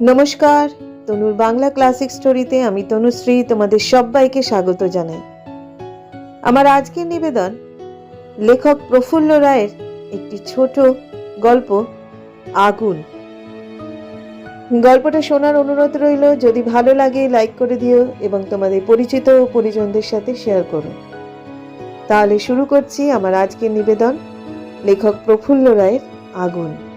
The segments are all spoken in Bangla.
নমস্কার, তনুর বাংলা ক্লাসিক স্টোরিতে আমি তনুশ্রী তোমাদের সবাইকে স্বাগত জানাই। আমার আজকের নিবেদন লেখক প্রফুল্ল রায়ের একটি ছোট গল্প, আগুন। গল্পটা শোনার অনুরোধ রইল, যদি ভালো লাগে লাইক করে দিও এবং তোমাদের পরিচিত ও পরিজনদের সাথে শেয়ার করো। তাহলে শুরু করছি আমার আজকের নিবেদন, লেখক প্রফুল্ল রায়ের আগুন।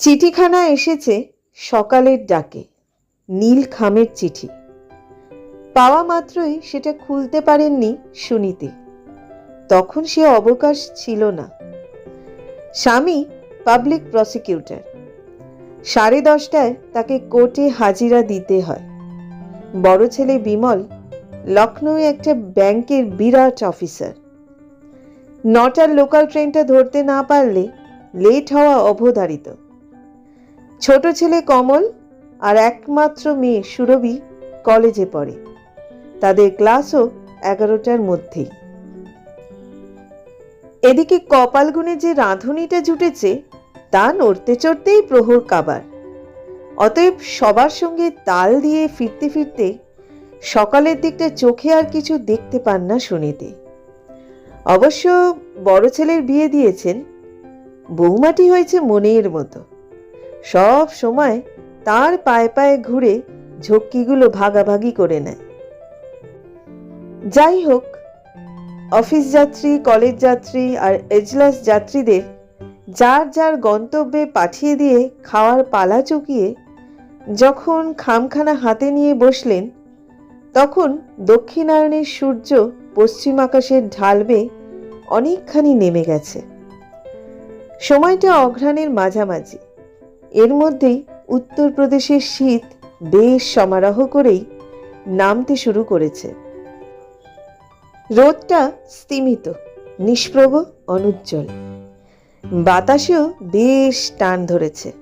চিঠিখানা এসেছে সকালের ডাকে, নীল খামের চিঠি। পাওয়া মাত্রই সেটা খুলতে পারেননি সুনীতি। তখন সে অবকাশ ছিল না। স্বামী পাবলিক প্রসিকিউটর সাড়ে দশটায় তাকে কোর্টে হাজিরা দিতে হয়। বড় ছেলে বিমল লখনৌয়ে একটা ব্যাংকের বিরাট অফিসার। নটার লোকাল ট্রেনটা ধরতে না পারলে লেট হওয়া অবধারিত। ছোট ছেলে কমল আর একমাত্র মেয়ে সুরভি কলেজে পড়ে। তাদের ক্লাসও এগারোটার মধ্যেই। এদিকে কপাল গুনে যে রাঁধুনিটা জুটেছে, তা নড়তে চড়তেই প্রহর কাবার। অতএব সবার সঙ্গে তাল দিয়ে ফিরতে ফিরতে সকালের দিকটা চোখে আর কিছু দেখতে পান না শুনিতে। অবশ্য বড় ছেলের বিয়ে দিয়েছেন, বৌমাটি হয়েছে মনের মতো। সব সময় তার পায়ে পায়ে ঘুরে ঝক্কিগুলো ভাগাভাগি করে নেয়। যাই হোক, অফিস যাত্রী, কলেজ যাত্রী আর এজলাস যাত্রীদের যার যার গন্তব্যে পাঠিয়ে দিয়ে খাওয়ার পালা চুকিয়ে যখন খামখানা হাতে নিয়ে বসলেন, তখন দক্ষিণায়নের সূর্য পশ্চিম আকাশের ঢালবে অনেকখানি নেমে গেছে। সময়টা অঘ্রাণের মাঝামাঝি। এর মধ্যেই উত্তরপ্রদেশের শীত বেশ সমারোহ করেই নামতে শুরু করেছে। রোদটা স্তিমিত, নিষ্প্রভ, অনুজ্জ্বল। বাতাসেও বেশ টান ধরেছে।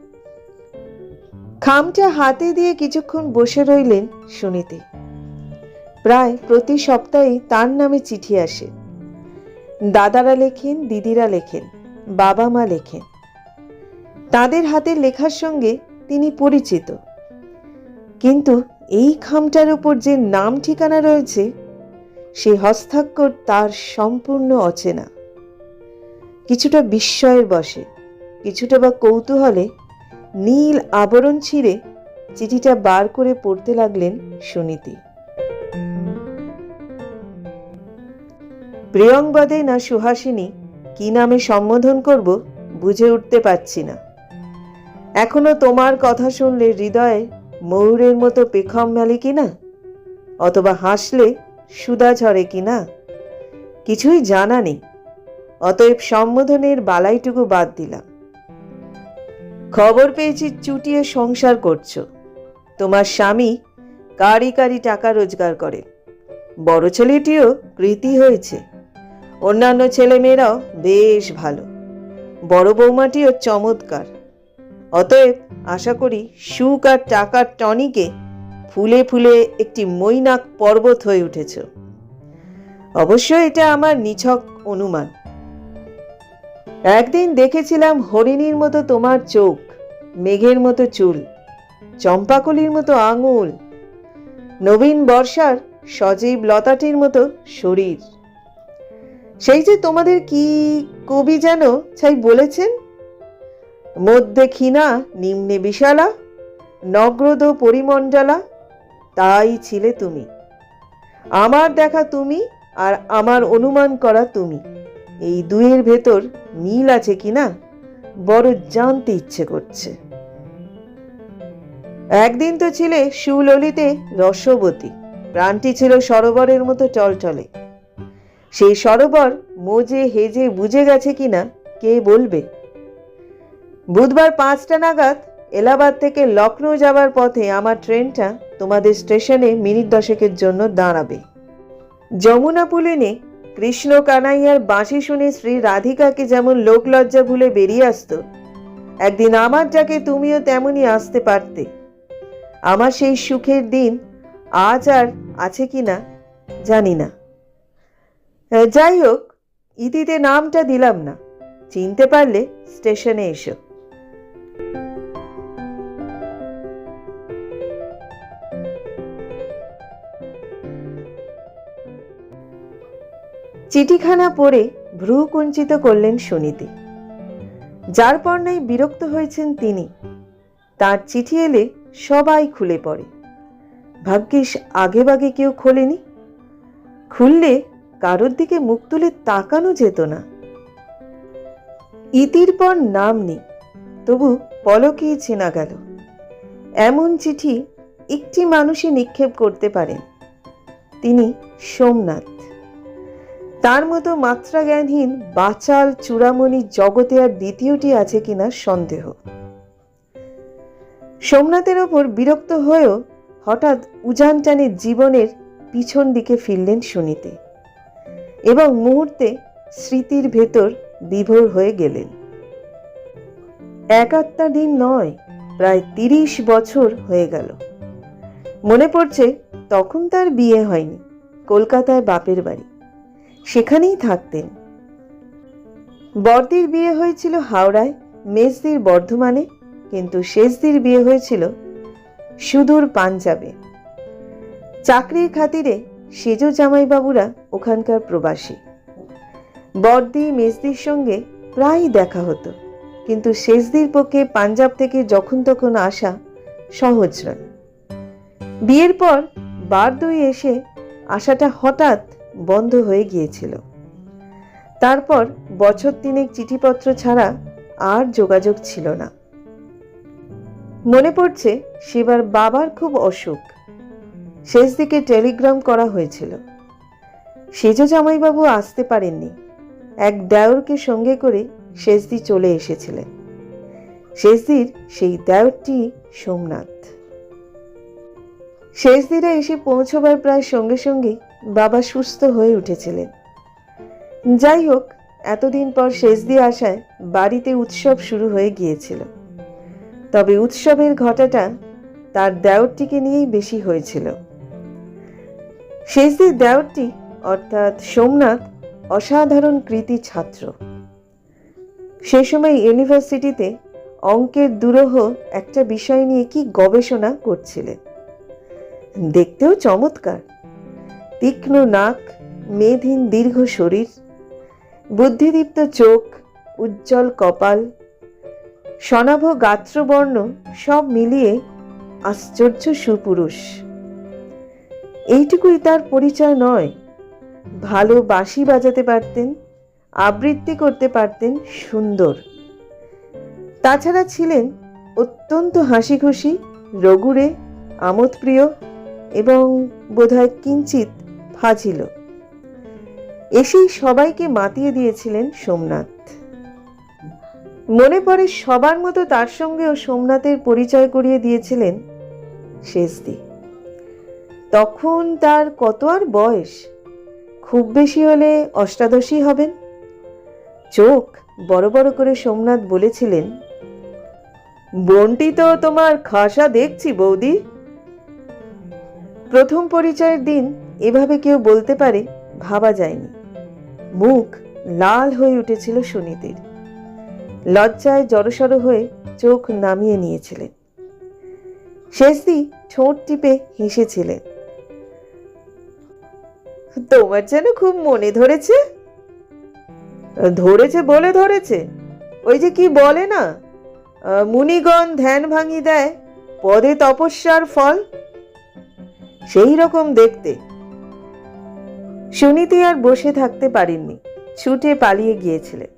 খামটা হাতে দিয়ে কিছুক্ষণ বসে রইলেন শুনিতে প্রায় প্রতি সপ্তাহেই তার নামে চিঠি আসে। দাদারা লেখেন, দিদিরা লেখেন, বাবা মা লেখেন। তাদের হাতের লেখার সঙ্গে তিনি পরিচিত। কিন্তু এই খামটার উপর যে নাম ঠিকানা রয়েছে সে হস্তাক্ষর তার সম্পূর্ণ অচেনা। কিছুটা বিস্ময়ের বসে কিছুটা বা কৌতূহলে নীল আবরণ ছিঁড়ে চিঠিটা বার করে পড়তে লাগলেন সুনীতি। প্রিয়ংবাদে না সুহাসিনী কি নামে সম্বোধন করব বুঝে উঠতে পারছি না। এখনও তোমার কথা শুনলে হৃদয়ে ময়ূরের মতো পেখম মেলে কিনা? অথবা হাসলে সুদা ঝরে কিনা? কিছুই জানা নেই। অতএব সম্বোধনের বালাইটুকু বাদ দিলাম। খবর পেয়েছি চুটিয়ে সংসার করছ। তোমার স্বামী কারি কারি টাকা রোজগার করে। বড় ছেলেটিও কৃতি হয়েছে। অন্যান্য ছেলেমেয়েরাও বেশ ভালো। বড় বৌমাটিও চমৎকার। অতএব আশা করি সুখ আর টাকার টনিকে ফুলে ফুলে একটি মৈনাক পর্বত হয়ে উঠেছ। অবশ্য এটা আমার নিছক অনুমান। একদিন দেখেছিলাম হরিণীর মতো তোমার চোখ, মেঘের মতো চুল, চম্পাকলির মতো আঙুল, নবীন বর্ষার সজীব লতাটির মতো শরীর। সেই যে তোমাদের কি কবি যেন, ছাই বলেছেন? মধ্যে ক্ষীণা নিম্নে বিশালা, নগ্রদ পরিমণ্ডলা, তাই ছিলে তুমি। আমার দেখা তুমি আর আমার অনুমান করা তুমি। এই দুয়ের ভেতর মিল আছে কিনা বড় জানতে ইচ্ছে করছে। একদিন তো ছিলে সুললিতে রসবতী। প্রাণটি ছিল সরোবরের মতো টলটলে। সেই সরোবর মোজে হেজে বুঝে গেছে কিনা কে বলবে? বুধবার পাঁচটা নাগাদ এলাহাবাদ থেকে লখনৌ যাবার পথে আমার ট্রেনটা তোমাদের স্টেশনে মিনিট দশেকের জন্য দাঁড়াবে। যমুনা পুলিনে কৃষ্ণ কানাইয়ার বাঁশি শুনে শ্রী রাধিকাকে যেমন লোকলজ্জা ভুলে বেরিয়ে আসতো, একদিন আমার যাকে তুমিও তেমনই আসতে পারতে। আমার সেই সুখের দিন আজ আর আছে কি না জানি না। যাই হোক, ইতিতে নামটা দিলাম না। চিনতে পারলে স্টেশনে এসো। চিঠিখানা পড়ে ভ্রু কুঞ্চিত করলেন সুনীতি। যার পর নাই বিরক্ত হয়েছেন তিনি, তার চিঠি এলে সবাই খুলে পড়ে। ভাগ্যিস আগে বাগে কেউ খোলেনি। খুললে কারোর দিকে মুখ তুলে তাকানো যেত না। ইতির পর নাম নেই, তবু পলকেই চেনা গেল। এমন চিঠি একটি মানুষই নিক্ষেপ করতে পারেন। তিনি সোমনাথ। তার মতো মাত্রা জ্ঞানহীন বাচাল চূড়ামণি জগতে আর দ্বিতীয়টি আছে কিনা সন্দেহ। সোমনাথের ওপর বিরক্ত হয়েও হঠাৎ উজান টানে জীবনের পিছন দিকে ফিরলেন শুনিতে এবং মুহূর্তে স্মৃতির ভেতর বিভোর হয়ে গেলেন। এক আত্মা দিন নয়, প্রায় তিরিশ বছর হয়ে গেল। মনে পড়ছে তখন তার বিয়ে হয়নি, কলকাতায় বাপের বাড়ি। সেখানেই থাকতেন। বর্দির বিয়ে হয়েছিল হাওড়ায়, মেজদির বর্ধমানে, কিন্তু শেষদির বিয়ে হয়েছিল সুদূর পাঞ্জাবে। চাকরির খাতিরে সেজ জামাইবাবুরা ওখানকার প্রবাসী। বর্দি, মেজদির সঙ্গে প্রায়ই দেখা হতো, কিন্তু শেষদির পক্ষে পাঞ্জাব থেকে যখন তখন আসা সহজ নয়। বিয়ের পর বার দুই এসে আসাটা হঠাৎ বন্ধ হয়ে গিয়েছিল। তারপর বছর তিনেক চিঠিপত্র ছাড়া আর যোগাযোগ ছিল না। মনে পড়ছে সেবার বাবার খুব অসুখ। শেষ দিকে টেলিগ্রাম করা হয়েছিল। সেজ জামাইবাবু আসতে পারেননি। এক দেওরকে সঙ্গে করে শেষদি চলে এসেছিলেন। শেষদির সেই দেওরটি সোমনাথ। শেষদিরা এসে পৌঁছবার প্রায় সঙ্গে সঙ্গে বাবা সুস্থ হয়ে উঠেছিলেন। যাই হোক, এতদিন পর শেষ দিয়ে আসায় বাড়িতে উৎসব শুরু হয়ে গিয়েছিল। তবে উৎসবের ঘটাটা তার দেওরটিকে নিয়েই বেশি হয়েছিল। শেষ দিয়ে দেওরটি, অর্থাৎ সোমনাথ, অসাধারণ কৃতি ছাত্র। সে সময় ইউনিভার্সিটিতে অঙ্কের দুরহ একটা বিষয় নিয়ে কি গবেষণা করছিলেন? দেখতেও চমৎকার। তীক্ষ্ণ নাক মেধহীন দীর্ঘ শরীর, বুদ্ধিদীপ্ত চোখ, উজ্জ্বল কপাল, স্বনাভ গাত্রবর্ণ সব মিলিয়ে আশ্চর্য সুপুরুষ। এইটুকুই তার পরিচয় নয়। ভালো বাঁশি বাজাতে পারতেন, আবৃত্তি করতে পারতেন সুন্দর। তাছাড়া ছিলেন অত্যন্ত হাসি খুশি রগুড়ে আমোদপ্রিয় এবং বোধহয় কিঞ্চিত ফাজিল এসেই সবাইকে মাতিয়ে দিয়েছিলেন সোমনাথ। মনে পড়ে সবার মতো তার সঙ্গেও সোমনাথের পরিচয় করিয়ে দিয়েছিলেন শেষদি তখন তার কত আর বয়স? খুব বেশি হলে অষ্টাদশী হবেন। চোখ বড় বড় করে সোমনাথ বলেছিলেন, বোনটি তো তোমার খাসা দেখছি বৌদি। প্রথম পরিচয়ের দিন এভাবে কেউ বলতে পারে, ভাবা যায়নি। মুখ লাল হয়ে উঠেছিল সুনীতির। লজ্জায় জড়সড় হয়ে চোখ নামিয়ে নিয়েছিলেন। শেষদি ঠোঁট টিপে হেসেছিলেন। তোমার যেন খুব মনে ধরেছে? ধরেছে বলে ধরেছে। ওই যে কি বলে না, মুনিগণ ধ্যান ভাঙি দেয়, পদে তপস্যার ফল? সেই রকম দেখতে। সুনীতি আর বসে থাকতে পারেননি, ছুটে পালিয়ে গিয়েছিলেন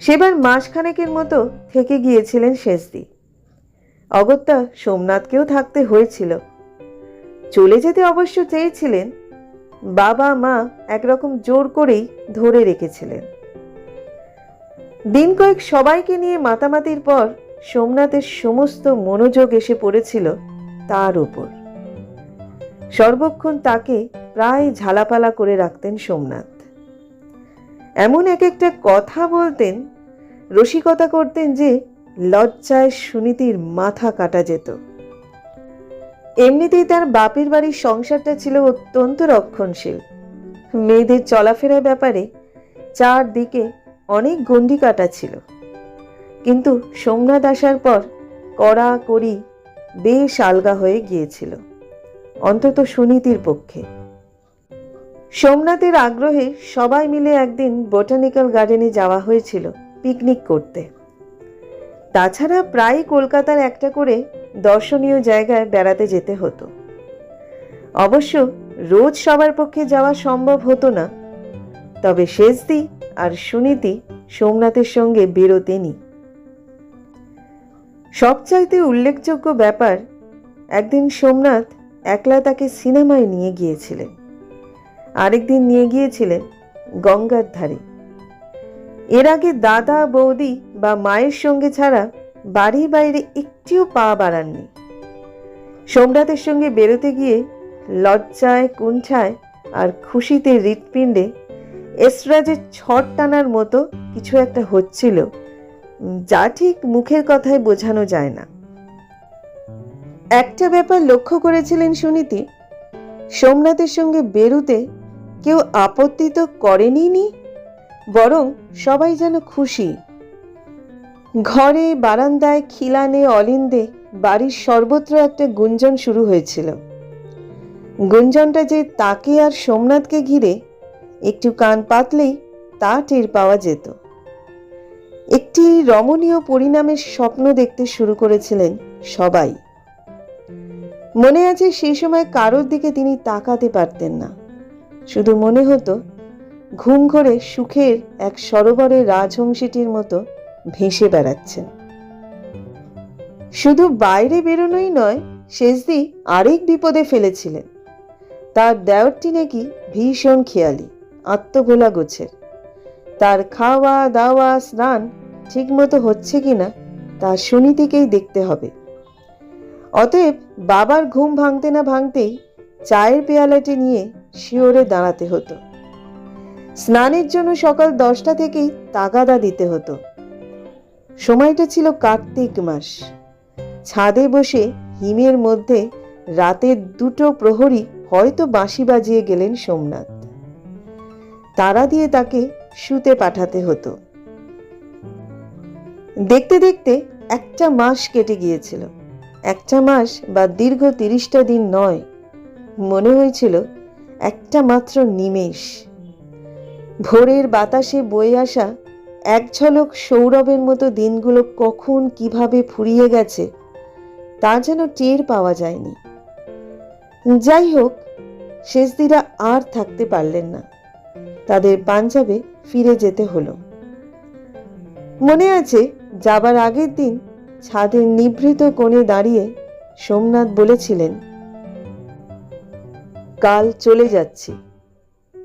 সেবার মাসখানেকের মতো থেকে গিয়েছিলেন শেষদি অগত্যা সোমনাথকেও থাকতে হয়েছিল। চলে যেতে অবশ্য চেয়েছিলেন, বাবা মা একরকম জোর করেই ধরে রেখেছিলেন। দিন কয়েক সবাইকে নিয়ে মাতামাতির পর সোমনাথের সমস্ত মনোযোগ এসে পড়েছিল তার উপর। সর্বক্ষণ তাকে প্রায় ঝালাপালা করে রাখতেন সোমনাথ। এমন এক একটা কথা বলতেন, রসিকতা করতেন যে লজ্জায় সুনীতির মাথা কাটা যেত। এমনিতেই তার বাপের বাড়ির সংসারটা ছিল অত্যন্ত রক্ষণশীল। মেয়েদের চলাফেরার ব্যাপারে চারদিকে অনেক গণ্ডি কাটা ছিল। কিন্তু সোমনাথ আসার পর কড়া কড়ি বেশ আলগা হয়ে গিয়েছিল। অন্তত সুনীতির পক্ষে। সোমনাথের আগ্রহে সবাই মিলে একদিন বোটানিক্যাল গার্ডেনে যাওয়া হয়েছিল পিকনিক করতে। তাছাড়া প্রায় কলকাতার একটা করে দর্শনীয় জায়গায় বেড়াতে যেতে হতো। অবশ্য রোজ সবার পক্ষে যাওয়া সম্ভব হতো না। তবে শেষদি আর সুনীতি সোমনাথের সঙ্গে বেরোতেনি। সবচাইতে উল্লেখযোগ্য ব্যাপার, একদিন সোমনাথ একলা তাকে সিনেমায় নিয়ে গিয়েছিলেন আরেকদিন নিয়ে গিয়েছিলেন গঙ্গার ধারে। এর আগে দাদা, বৌদি বা মায়ের সঙ্গে ছাড়া বাড়ির বাইরে একটিও পা বাড়াননি। সোমনাথের সঙ্গে বেরোতে গিয়ে লজ্জায়, কুণ্ঠায় আর খুশিতে হৃৎপিণ্ডে এসরাজের ছট টানার মতো কিছু একটা হচ্ছিল যা ঠিক মুখের কথায় বোঝানো যায় না। একটা ব্যাপার লক্ষ্য করেছিলেন সুনীতি, সোমনাথের সঙ্গে বেরুতে কেউ আপত্তি তো করেনি নি? বরং সবাই যেন খুশি। ঘরে, বারান্দায়, খিলানে, অলিন্দে বাড়ির সর্বত্র একটা গুঞ্জন শুরু হয়েছিল। গুঞ্জনটা যে তাকে আর সোমনাথকে ঘিরে একটু কান পাতলেই তা টের পাওয়া যেত। একটি রমণীয় পরিণামের স্বপ্ন দেখতে শুরু করেছিলেন সবাই। মনে আছে সেই সময় কারোর দিকে তিনি তাকাতে পারতেন না। শুধু মনে হতো, ঘুম ঘরে সুখের এক সরোবরে রাজহংসীটির মতো ভেসে বেড়াচ্ছেন। শুধু বাইরে বেরোনোই নয় শেষদি আরেক বিপদে ফেলেছিলেন। তার দেওরটি নাকি ভীষণ খেয়ালি আত্মভোলা গোছের তার খাওয়া দাওয়া স্নান ঠিকমতো হচ্ছে কিনা তা শুনি থেকেই দেখতে হবে। অতএব বাবার ঘুম ভাঙতে না ভাঙতেই চায়ের পেয়ালাটি নিয়ে শিওরে দাঁড়াতে হতো। স্নানের জন্য সকাল দশটা থেকেই তাগাদা দিতে হতো। সময়টা ছিল কার্তিক মাস। ছাদে বসে হিমের মধ্যে রাতের দুটো প্রহরী হয়তো বাঁশি বাজিয়ে গেলেন সোমনাথ। তারা দিয়ে তাকে শুতে পাঠাতে হতো। দেখতে দেখতে একটা মাস কেটে গিয়েছিল। একটা মাস বা দীর্ঘ তিরিশটা দিন নয়। মনে হয়েছিল একটা মাত্র নিমেষ। ভোরের বাতাসে বয়ে আসা এক ঝলক সৌরভের মতো দিনগুলো কখন কীভাবে ফুরিয়ে গেছে, তা যেন টের পাওয়া যায়নি। যাই হোক, শেষদিরা আর থাকতে পারলেন না। তাদের পাঞ্জাবে ফিরে যেতে হলো। মনে আছে, যাবার আগের দিন ছাদের নিভৃত কোণে দাঁড়িয়ে সোমনাথ বলেছিলেন, কাল চলে যাচ্ছি,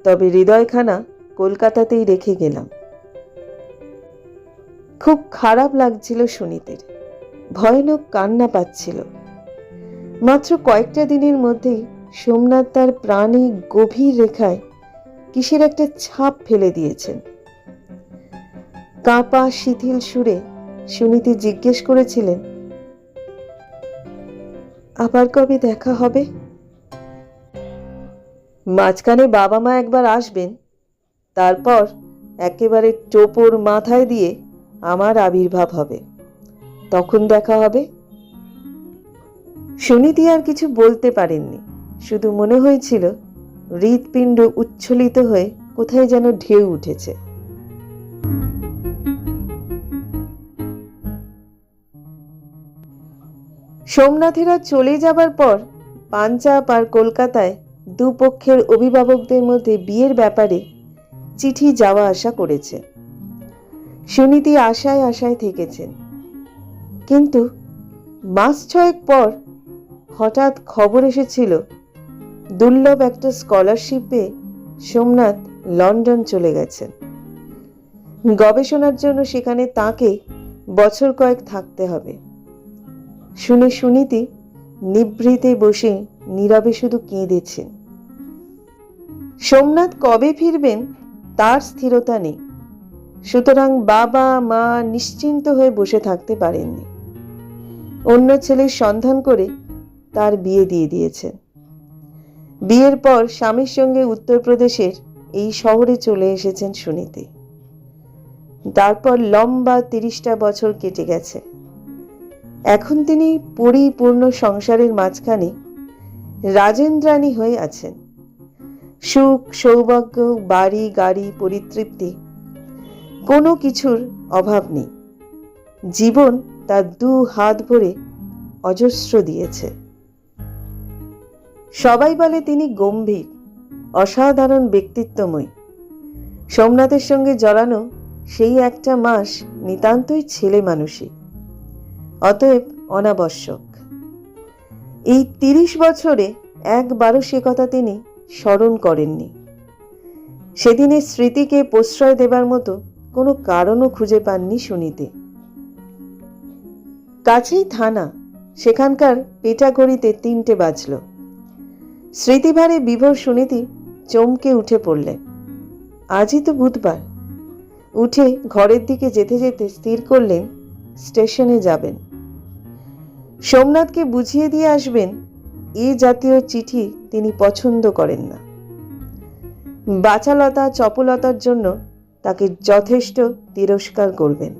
তবে হৃদয়খানা কলকাতাতেই রেখে গেলাম। খুব খারাপ লাগছিল সুনীতের, ভয়ানক কান্না পাচ্ছিল। মাত্র কয়েকটা দিনের মধ্যেই সোমনাথ তার প্রাণে গভীর রেখায় কিসের একটা ছাপ ফেলে দিয়েছেন। কাঁপা শিথিল সুরে সুনীতি জিজ্ঞেস করেছিলেন, আবার কবে দেখা হবে? মাঝখানে বাবা মা একবার আসবেন, তারপর একেবারে টোপর মাথায় দিয়ে আমার আবির্ভাব হবে। তখন দেখা হবে। সুনীতি আর কিছু বলতে পারেননি, শুধু মনে হয়েছিল হৃৎপিণ্ড উচ্ছ্বলিত হয়ে কোথায় যেন ঢেউ উঠেছে। সোমনাথেরা চলে যাবার পর পাঞ্জাব আর কলকাতায় দুপক্ষের অভিভাবকদের মধ্যে বিয়ের ব্যাপারে চিঠি যাওয়া আসা করেছে। সুনীতি আশায় আশায় থেকেছেন। কিন্তু মাস ছয়েক পর হঠাৎ খবর এসেছিল, দুর্লভ একটা স্কলারশিপ সোমনাথ লন্ডন চলে গেছেন। গবেষণার জন্য সেখানে তাকে বছর কয়েক থাকতে হবে। শুনে সুনীতি নিভৃতে বসে নীরবে শুধু কেঁদেছেন। সোমনাথ কবে ফিরবেন তার স্থিরতা নেই। সুতরাং বাবা, মা নিশ্চিন্ত হয়ে বসে থাকতে পারেননি। অন্য ছেলের সন্ধান করে তার বিয়ে দিয়ে দিয়েছেন। বিয়ের পর স্বামীর সঙ্গে উত্তরপ্রদেশের এই শহরে চলে এসেছেন সুনীতি। তারপর লম্বা তিরিশটা বছর কেটে গেছে। এখন তিনি পরিপূর্ণ সংসারের মাঝখানে রাজেন্দ্রাণী হয়ে আছেন। সুখ, সৌভাগ্য, বাড়ি, গাড়ি, পরিতৃপ্তি, কোনো কিছুর অভাব নেই। জীবন তার দু হাত ভরে অজস্র দিয়েছে। সবাই বলে তিনি গম্ভীর, অসাধারণ ব্যক্তিত্বময়। সোমনাথের সঙ্গে জড়ানো সেই একটা মাস নিতান্তই ছেলে মানুষই অতএব অনাবশ্যক। এই তিরিশ বছরে একবারও সে কথা তিনি স্মরণ করেননি। সেদিনের স্মৃতিকে প্রশ্রয় দেবার মতো কোনো কারণও খুঁজে পাননি শুনিতে। কাছেই থানা, সেখানকার পেটাগড়িতে তিনটে বাজল। স্মৃতিভারে বিভোর সুনীতি চমকে উঠে পড়লেন আজই তো বুধবার। উঠে ঘরের দিকে যেতে যেতে স্থির করলেন স্টেশনে যাবেন। সোমনাথকে বুঝিয়ে দিয়ে আসবেন এ জাতীয় চিঠি তিনি পছন্দ করেন না। বাচালতা, চপলতার জন্য তাকে যথেষ্ট তিরস্কার করবেন।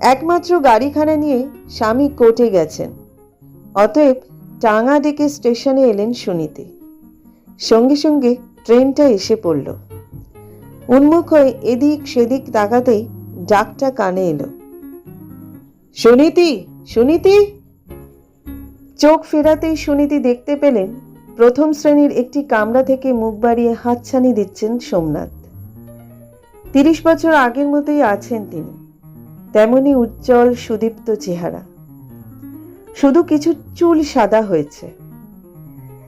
একমাত্র গাড়িখানা নিয়ে স্বামী কোর্টে গেছেন। অতএব টাঙা ডেকে স্টেশনে এলেন সুনীতি। সঙ্গে সঙ্গে ট্রেনটা এসে পড়ল। উন্মুখ হয়ে এদিক সেদিক তাকাতেই ডাকটা কানে এলো। সুনীতি সুনীতি? চোখ ফেরাতেই সুনীতি দেখতে পেলেন প্রথম শ্রেণির একটি কামরা থেকে মুখ বাড়িয়ে হাতছানি দিচ্ছেন সোমনাথ। তিরিশ বছর আগের মতোই আছেন তিনি। তেমনি উজ্জ্বল, সুদীপ্ত চেহারা। শুধু কিছু চুল সাদা হয়েছে।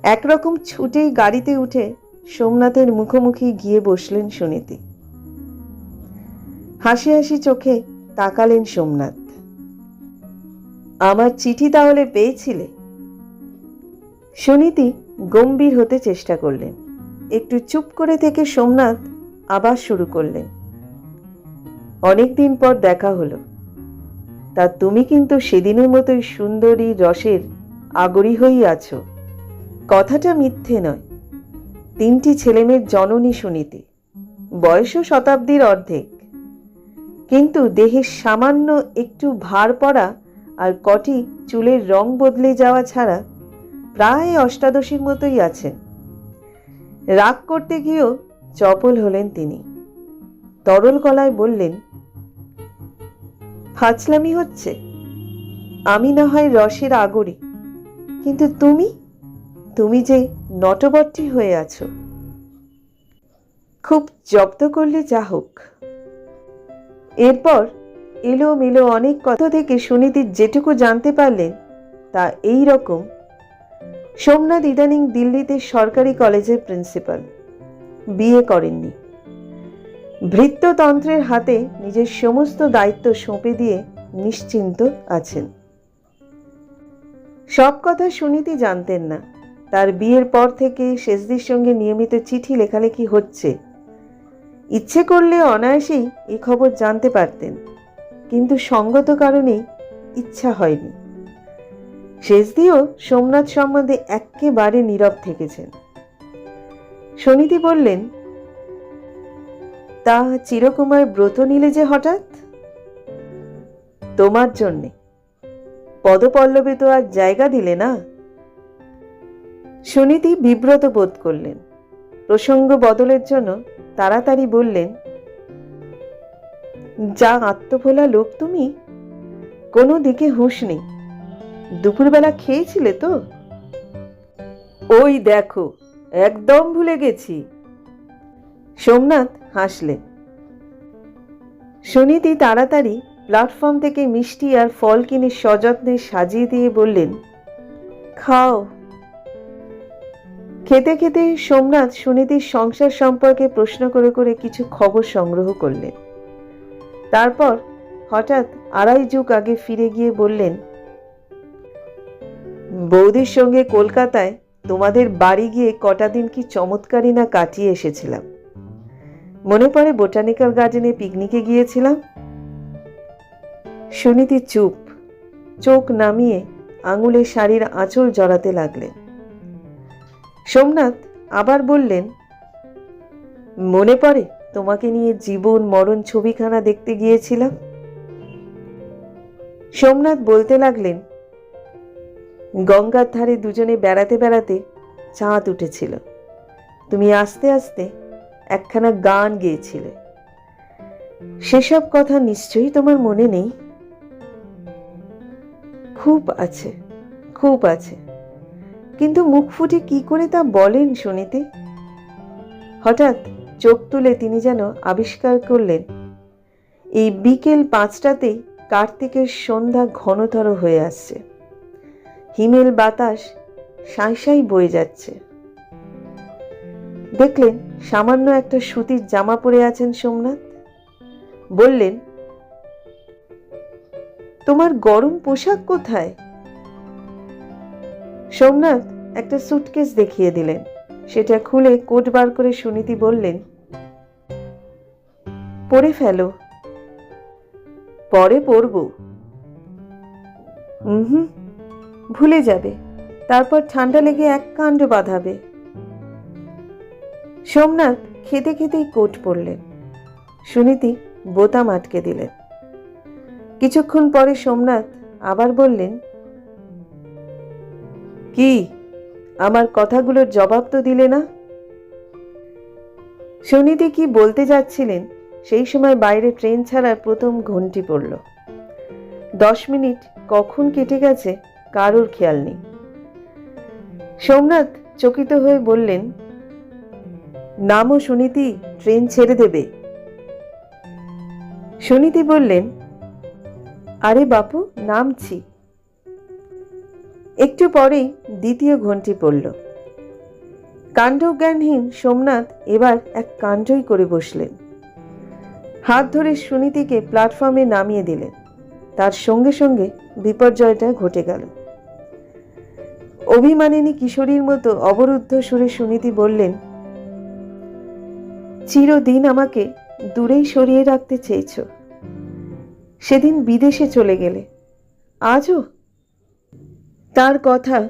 একরকম ছুটেই গাড়িতে উঠে সোমনাথের মুখোমুখি গিয়ে বসলেন সুনীতি। হাসি হাসি চোখে তাকালেন সোমনাথ। আমার চিঠি তাহলে পেয়েছিলে? সুনীতি গম্ভীর হতে চেষ্টা করলেন। একটু চুপ করে থেকে সোমনাথ আবার শুরু করলেন। অনেকদিন পর দেখা হলো। তা তুমি কিন্তু সেদিনের মতোই সুন্দরী রসের আগরী হয়েই আছো। কথাটা মিথ্যে নয়। তিনটি ছেলেমেয়ের জননী সুনীতি। বয়সও শতাব্দীর অর্ধেক। কিন্তু দেহের সামান্য একটু ভার পড়া আর কটি চুলের রং বদলে যাওয়া ছাড়া প্রায় অষ্টাদশীর মতোই আছেন। রাগ করতে গিয়েও চপল হলেন তিনি। তরল গলায় বললেন, ফাজলামি হচ্ছে। আমি না হয় রসের আগরি। কিন্তু তুমি তুমি যে নটবর্তী হয়ে আছো। খুব জব্দ করলে যা হোক। এরপর এলো মেলো অনেক কথা থেকে সুনীতি যেটুকু জানতে পারলেন, তা এই রকম। সোমনাথ ইদানিং দিল্লিতে সরকারি কলেজের প্রিন্সিপাল। বিয়ে করেননি। ভৃত্যতন্ত্রের হাতে নিজের সমস্ত দায়িত্ব সঁপে দিয়ে নিশ্চিন্ত আছেন। সব কথা সুনীতি জানতেন না। তার বিয়ের পর থেকে শেষদির সঙ্গে নিয়মিত চিঠি লেখালেখি হচ্ছে। ইচ্ছে করলে অনায়াসেই এ খবর জানতে পারতেন, কিন্তু সঙ্গত কারণেই ইচ্ছা হয়নি। শেষদিও সোমনাথ সম্বন্ধে একেবারে নীরব থেকেছেন। সনিধি বললেন, তা চিরকুমার ব্রত নিলে যে হঠাৎ? তোমার জন্যে। পদপল্লবে তো আর জায়গা দিলে না? সুনীতি বিব্রত বোধ করলেন। প্রসঙ্গ বদলের জন্য তাড়াতাড়ি বললেন, যা আত্মভোলা লোক তুমি, কোনো দিকে হুঁশ নেই। দুপুরবেলা খেয়েছিলে তো? ওই দেখো, একদম ভুলে গেছি। সোমনাথ হাসলেন। সুনীতি তাড়াতাড়ি প্ল্যাটফর্ম থেকে মিষ্টি আর ফল কিনে সযত্নে সাজিয়ে দিয়ে বললেন, খাও খেতে খেতে সোমনাথ সুনীতির সংসার সম্পর্কে প্রশ্ন করে করে কিছু খবর সংগ্রহ করলেন। তারপর হঠাৎ আড়াই যুগ আগে ফিরে গিয়ে বললেন, বৌদির সঙ্গে কলকাতায় তোমাদের বাড়ি গিয়ে কটা দিন কি চমৎকারই না কাটিয়ে এসেছিলাম। মনে পড়ে বোটানিক্যাল গার্ডেনে পিকনিকে গিয়েছিলাম। সুনীতি চুপ, চোখ নামিয়ে আঙুলে শাড়ির আঁচল জড়াতে লাগলেন। সোমনাথ আবার বললেন, মনে পড়ে তোমাকে নিয়ে জীবন মরণ ছবিখানা দেখতে গিয়েছিলাম? সোমনাথ বলতে লাগলেন, গঙ্গার ধারে দুজনে বেড়াতে বেড়াতে চাঁদ উঠেছিল। তুমি আস্তে আস্তে একখানা গান গেয়েছিলে। সেসব কথা নিশ্চয়ই তোমার মনে নেই? খুব আছে খুব আছে। কিন্তু মুখ ফুটে কি করে তা বলেন শুনিতে? হঠাৎ চোখ তুলে তিনি যেন আবিষ্কার করলেন, এই বিকেল পাঁচটাতেই কার্তিকের সন্ধ্যা ঘনতর হয়ে আসছে। হিমেল বাতাস সাঁই সাঁই বয়ে যাচ্ছে। দেখলেন সামান্য একটা সুতির জামা পরে আছেন সোমনাথ। বললেন, তোমার গরম পোশাক কোথায়? সোমনাথ একটা সুটকেস দেখিয়ে দিলেন। সেটা খুলে কোট বার করে সুনীতি বললেন, পরে ফেলো। পরে পরব। হুম, ভুলে যাবে। তারপর ঠান্ডা লেগে এক কাণ্ড বাঁধাবে। সোমনাথ খেতে খেতেই কোট পরলেন। সুনীতি বোতাম আটকে দিলেন। কিছুক্ষণ পরে সোমনাথ আবার বললেন কি? আমার কথাগুলোর জবাব তো দিলে না? সুনীতি কি বলতে যাচ্ছিলেন? সেই সময় বাইরে ট্রেন ছাড়ার প্রথম ঘন্টি পড়ল। দশ মিনিট, কখন কেটে গেছে কারোর খেয়াল নেই। সোমনাথ চকিত হয়ে বললেন নামও সুনীতি, ট্রেন ছেড়ে দেবে। সুনীতি বললেন, আরে বাপু, নামছি। একটু পরেই দ্বিতীয় ঘন্টি পড়ল। কাণ্ডজ্ঞানহীন সোমনাথ এবার এক কাণ্ডই করে বসলেন। হাত ধরে সুনীতিকে প্ল্যাটফর্মে নামিয়ে দিলেন। তার সঙ্গে সঙ্গে বিপর্যয়টা ঘটে গেল। অভিমানিনী কিশোরীর মতো অবরুদ্ধ সুরে সুনীতি বললেন, চিরদিন আমাকে দূরেই সরিয়ে রাখতে চেয়েছ। সেদিন বিদেশে চলে গেলে। আজও তার কথা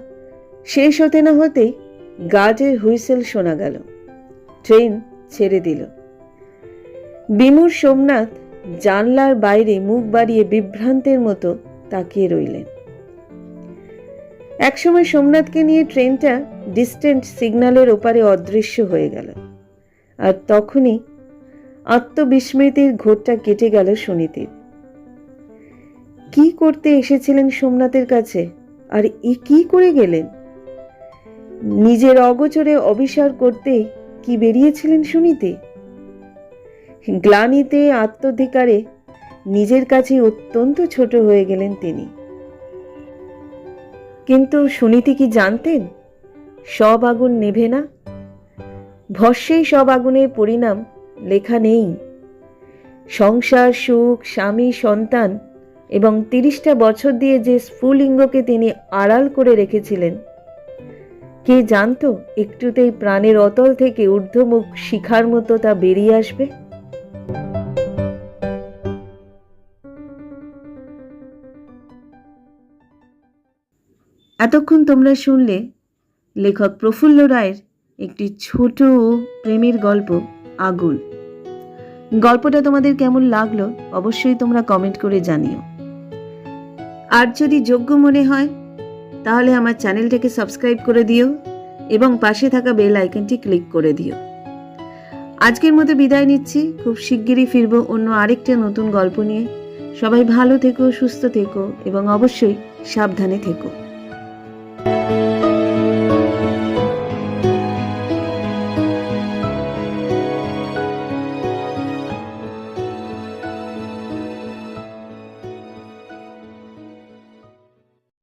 শেষ হতে না হতেই গার্ডের হুইসেল শোনা গেল। ট্রেন ছেড়ে দিল। বিমুর সোমনাথ জানলার বাইরে মুখ বাড়িয়ে বিভ্রান্তের মতো তাকিয়ে রইলেন। একসময় সোমনাথকে নিয়ে ট্রেনটা ডিস্টেন্ট সিগন্যালের ওপারে অদৃশ্য হয়ে গেল। আর তখনই আত্মবিস্মৃতির ঘোরটা কেটে গেল সুনীতির। কি করতে এসেছিলেন সোমনাথের কাছে? আর এ কি করে গেলেন? নিজের অগোচরে অবিচার করতে কি বেরিয়েছিলেন শুনিতে গ্লানিতে আত্মধিকারে নিজের কাছে অত্যন্ত ছোট হয়ে গেলেন তিনি। কিন্তু সুনীতি কি জানতেন? সব আগুন নেভে না? ভস্যেই সব আগুনের পরিণাম লেখা নেই। সংসার, সুখ, স্বামী, সন্তান এবং তিরিশটা বছর দিয়ে যে স্ফুলিঙ্গকে তিনি আড়াল করে রেখেছিলেন। কে জানতো একটুতেই প্রাণের অতল থেকে ঊর্ধ্বমুখ শিখার মতো তা বেরিয়ে আসবে? এতক্ষণ তোমরা শুনলে লেখক প্রফুল্ল রায়ের একটি ছোট প্রেমের গল্প, আগুন। গল্পটা তোমাদের কেমন লাগল অবশ্যই তোমরা কমেন্ট করে জানিও। আর যদি যোগ্য মনে হয়, তাহলে আমার চ্যানেলটাকে সাবস্ক্রাইব করে দিও এবং পাশে থাকা বেল আইকনটি ক্লিক করে দিও। আজকের মতো বিদায় নিচ্ছি। খুব শিগগিরই ফিরবো অন্য আরেকটা নতুন গল্প নিয়ে। সবাই ভালো থেকো, সুস্থ থেকো এবং অবশ্যই সাবধানে থেকো।